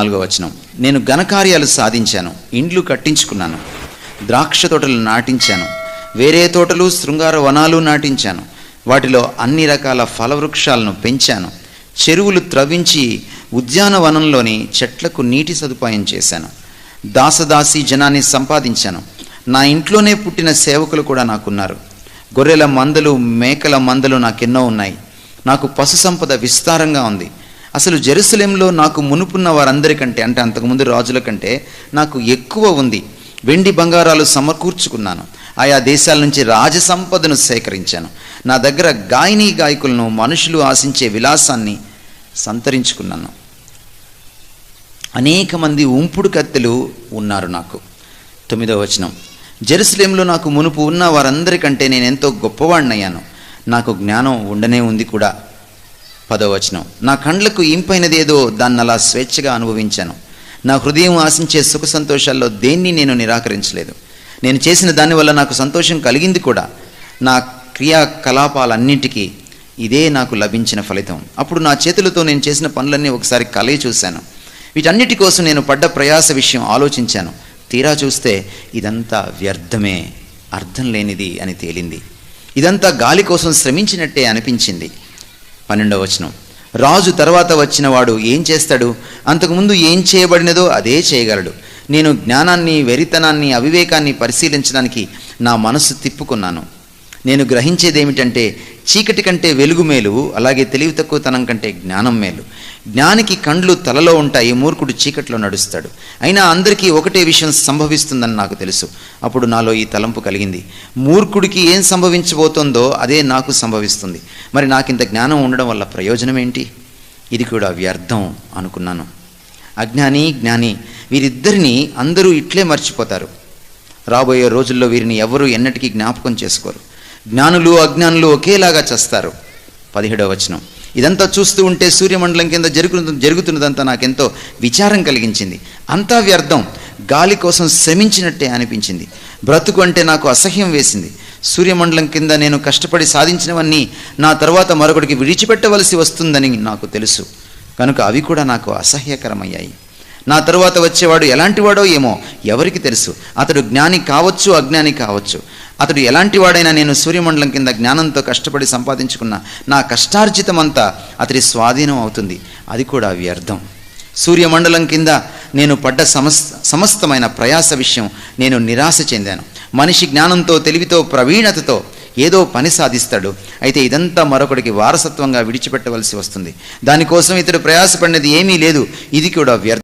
నాలుగో వచనం. నేను ఘనకార్యాలు సాధించాను ఇండ్లు కట్టించుకున్నాను ద్రాక్ష తోటలు నాటించాను వేరే తోటలు శృంగార వనాలు నాటించాను వాటిలో అన్ని రకాల ఫలవృక్షాలను పెంచాను చెరువులు త్రవ్వించి ఉద్యానవనంలోని చెట్లకు నీటి సదుపాయం చేశాను దాసదాసి జనాన్ని సంపాదించాను నా ఇంట్లోనే పుట్టిన సేవకులు కూడా నాకున్నారు. గొర్రెల మందలు మేకల మందలు నాకెన్నో ఉన్నాయి నాకు పశు సంపద విస్తారంగా ఉంది అసలు జెరూసలేంలో నాకు మునుపున్న వారందరికంటే అంటే అంతకుముందు రాజుల కంటే నాకు ఎక్కువ ఉంది. వెండి బంగారాలు సమకూర్చుకున్నాను. ఆయా దేశాల నుంచి రాజసంపదను సేకరించాను. నా దగ్గర గాయని గాయకులను మనుషులు ఆశించే విలాసాన్ని సంతరించుకున్నాను. అనేక మంది ఉంపుడు కత్తెలు ఉన్నారు నాకు. తొమ్మిదవ వచనం. జెరూసలేంలో నాకు మునుపు ఉన్న వారందరికంటే నేను ఎంతో గొప్పవాడినయ్యాను నాకు జ్ఞానం ఉండనే ఉంది కూడా. పదవచనం నా కండ్లకు ఇంపైనదేదో దాన్ని అలా స్వేచ్ఛగా అనుభవించాను. నా హృదయం ఆశించే సుఖ సంతోషాల్లో దేన్ని నేను నిరాకరించలేదు. నేను చేసిన దానివల్ల నాకు సంతోషం కలిగింది కూడా. నా క్రియాకలాపాలన్నింటికీ ఇదే నాకు లభించిన ఫలితం. అప్పుడు నా చేతులతో నేను చేసిన పనులన్నీ ఒకసారి కలయి చూశాను. వీటన్నిటి కోసం నేను పడ్డ ప్రయాస విషయం ఆలోచించాను. తీరా చూస్తే ఇదంతా వ్యర్థమే అర్థం లేనిది అని తేలింది. ఇదంతా గాలి కోసం శ్రమించినట్టే అనిపించింది. పన్నెండవ వచనం. రాజు తర్వాత వచ్చిన వాడు ఏం చేస్తాడు? అంతకుముందు ఏం చేయబడినదో అదే చేయగలడు. నేను జ్ఞానాన్ని వెరితనాన్ని అవివేకాన్ని పరిశీలించడానికి నా మనసు తిప్పుకున్నాను. నేను గ్రహించేదేమిటంటే చీకటి కంటే వెలుగు మేలు అలాగే తెలివి తక్కువతనం కంటే జ్ఞానం మేలు. జ్ఞానికి కండ్లు తలలో ఉంటాయి మూర్ఖుడు చీకట్లో నడుస్తాడు. అయినా అందరికీ ఒకటే విషయం సంభవిస్తుందని నాకు తెలుసు. అప్పుడు నాలో ఈ తలంపు కలిగింది. మూర్ఖుడికి ఏం సంభవించబోతోందో అదే నాకు సంభవిస్తుంది. మరి నాకింత జ్ఞానం ఉండడం వల్ల ప్రయోజనం ఏంటి ఇది కూడా వ్యర్థం అనుకున్నాను. అజ్ఞాని జ్ఞాని వీరిద్దరిని అందరూ ఇట్లే మర్చిపోతారు. రాబోయే రోజుల్లో వీరిని ఎవరూ ఎన్నటికీ జ్ఞాపకం చేసుకోరు. జ్ఞానులు అజ్ఞానులు ఒకేలాగా చేస్తారు. పదిహేడవ వచనం. ఇదంతా చూస్తూ ఉంటే సూర్యమండలం కింద జరుగుతు జరుగుతున్నదంతా నాకెంతో విచారం కలిగించింది. అంతా వ్యర్థం. గాలి కోసం శ్రమించినట్టే అనిపించింది. బ్రతుకు అంటే నాకు అసహ్యం వేసింది. సూర్యమండలం కింద నేను కష్టపడి సాధించినవన్నీ నా తర్వాత మరొకటికి విడిచిపెట్టవలసి వస్తుందని నాకు తెలుసు. కనుక అవి కూడా నాకు అసహ్యకరమయ్యాయి. నా తరువాత వచ్చేవాడు ఎలాంటివాడో ఏమో ఎవరికి తెలుసు. అతడు జ్ఞాని కావచ్చు అజ్ఞాని కావచ్చు. అతడు ఎలాంటి వాడైనా నేను సూర్యమండలం కింద జ్ఞానంతో కష్టపడి సంపాదించుకున్న నా కష్టార్జితమంతా అతడి స్వాధీనం అవుతుంది. అది కూడా వ్యర్థం. సూర్యమండలం కింద నేను పడ్డ సమస్ సమస్తమైన ప్రయాస విషయం నేను నిరాశ చెందాను. మనిషి జ్ఞానంతో తెలివితో ప్రవీణతతో ఏదో పని సాధిస్తాడు. అయితే ఇదంతా మరొకడికి వారసత్వంగా విడిచిపెట్టవలసి వస్తుంది. దానికోసం ఇతడు ప్రయాసపడినది ఏమీ లేదు. ఇది కూడా వ్యర్థం.